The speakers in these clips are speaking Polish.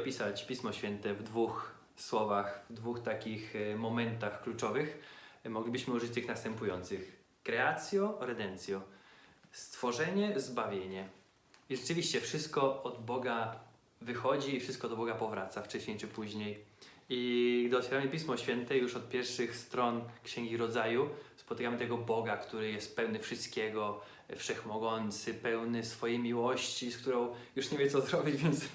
opisać Pismo Święte w dwóch słowach, w dwóch takich e, momentach kluczowych, e, moglibyśmy użyć tych następujących. Creatio, redentio. Stworzenie, zbawienie. I rzeczywiście wszystko od Boga wychodzi i wszystko do Boga powraca wcześniej czy później. I gdy otwieramy Pismo Święte, już od pierwszych stron Księgi Rodzaju, spotykamy tego Boga, który jest pełny wszystkiego, wszechmogący, pełny swojej miłości, z którą już nie wie co zrobić, więc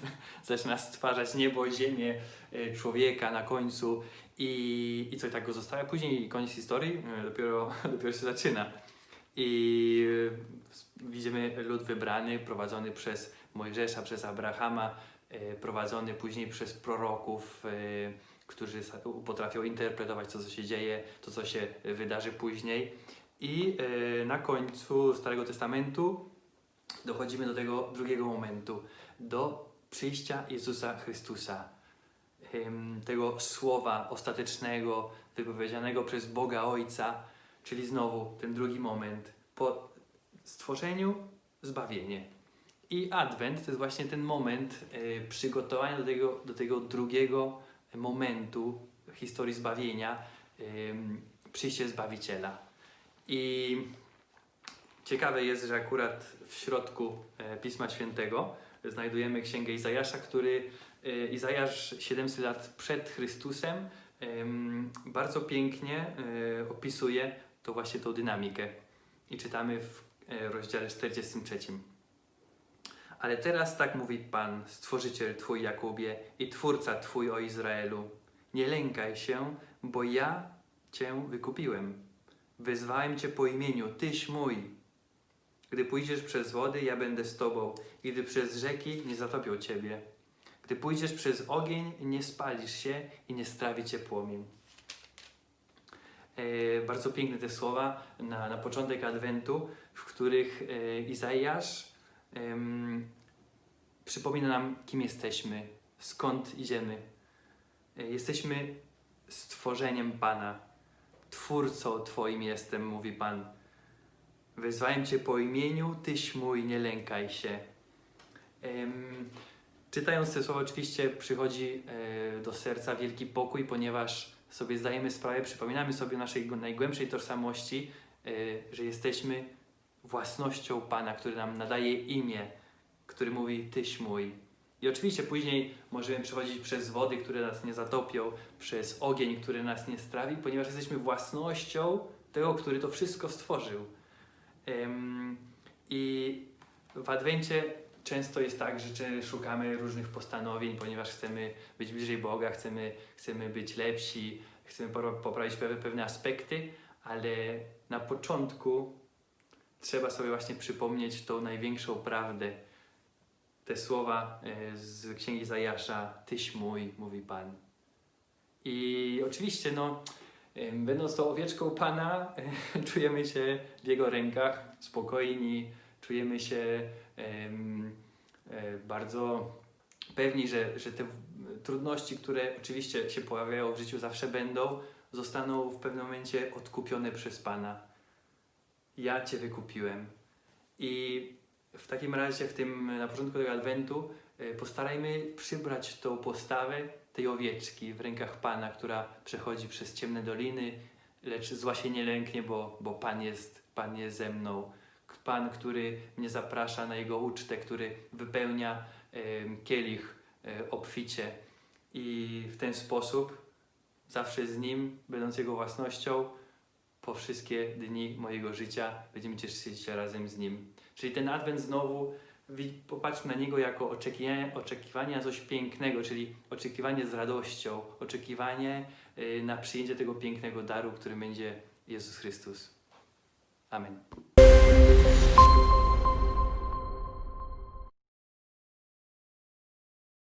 zaczyna stwarzać niebo, ziemię, e, człowieka na końcu i, i co i tak go zostawia. Później koniec historii e, dopiero, dopiero się zaczyna. I e, widzimy lud wybrany, prowadzony przez Mojżesza, przez Abrahama, prowadzony później przez proroków, którzy potrafią interpretować to, co się dzieje, to, co się wydarzy później. I e, na końcu Starego Testamentu dochodzimy do tego drugiego momentu, do przyjścia Jezusa Chrystusa, tego słowa ostatecznego, wypowiedzianego przez Boga Ojca, czyli znowu ten drugi moment, po stworzeniu zbawienie. I Adwent to jest właśnie ten moment e, przygotowania do tego, do tego drugiego momentu historii zbawienia, przyjście Zbawiciela. I ciekawe jest, że akurat w środku e, Pisma Świętego znajdujemy Księgę Izajasza, który e, Izajasz 700 lat przed Chrystusem em, bardzo pięknie e, opisuje to właśnie tą dynamikę. I czytamy w rozdziale 43. Ale teraz tak mówi Pan, Stworzyciel Twój Jakubie i Twórca Twój o Izraelu. Nie lękaj się, bo ja Cię wykupiłem. Wezwałem Cię po imieniu, Tyś mój. Gdy pójdziesz przez wody, ja będę z Tobą. I Gdy przez rzeki, nie zatopią Ciebie. Gdy pójdziesz przez ogień, nie spalisz się i nie strawi Cię płomień. E, bardzo piękne te słowa na, na początek Adwentu, w których e, Izajasz przypomina nam, kim jesteśmy, skąd idziemy. E, Jesteśmy stworzeniem Pana, Twórcą Twoim jestem, mówi Pan. Wezwałem Cię po imieniu, Tyś mój, nie lękaj się. Em, czytając te słowa, oczywiście przychodzi e, do serca wielki pokój, ponieważ sobie zdajemy sprawę, przypominamy sobie naszej najgłębszej tożsamości, e, że jesteśmy własnością Pana, który nam nadaje imię, który mówi Tyś mój. I oczywiście później możemy przechodzić przez wody, które nas nie zatopią, przez ogień, który nas nie strawi, ponieważ jesteśmy własnością tego, który to wszystko stworzył. Em, I w Adwencie często jest tak, że szukamy różnych postanowień, ponieważ chcemy być bliżej Boga, chcemy, chcemy być lepsi, chcemy poprawić pewne aspekty, ale na początku trzeba sobie właśnie przypomnieć tą największą prawdę. Te słowa e, z Księgi Zajasza, Tyś mój, mówi Pan. I oczywiście, no, będąc tą owieczką Pana, czujemy się w Jego rękach, spokojni, czujemy się e, bardzo pewni, że, że te trudności, które oczywiście się pojawiają w życiu, zawsze będą, zostaną w pewnym momencie odkupione przez Pana. Ja Cię wykupiłem. I w takim razie, w tym, na początku tego Adwentu, e, postarajmy przybrać tą postawę tej owieczki w rękach Pana, która przechodzi przez ciemne doliny, lecz zła się nie lęknie, bo, bo Pan, jest, Pan jest ze mną. Pan, który mnie zaprasza na Jego ucztę, który wypełnia em, kielich e, obficie. I w ten sposób, zawsze z Nim, będąc Jego własnością, po wszystkie dni mojego życia będziemy cieszyć się razem z Nim. Czyli ten Adwent znowu, popatrzmy na niego jako oczekiwanie, oczekiwanie na coś pięknego, czyli oczekiwanie z radością, oczekiwanie y, na przyjęcie tego pięknego daru, którym będzie Jezus Chrystus. Amen.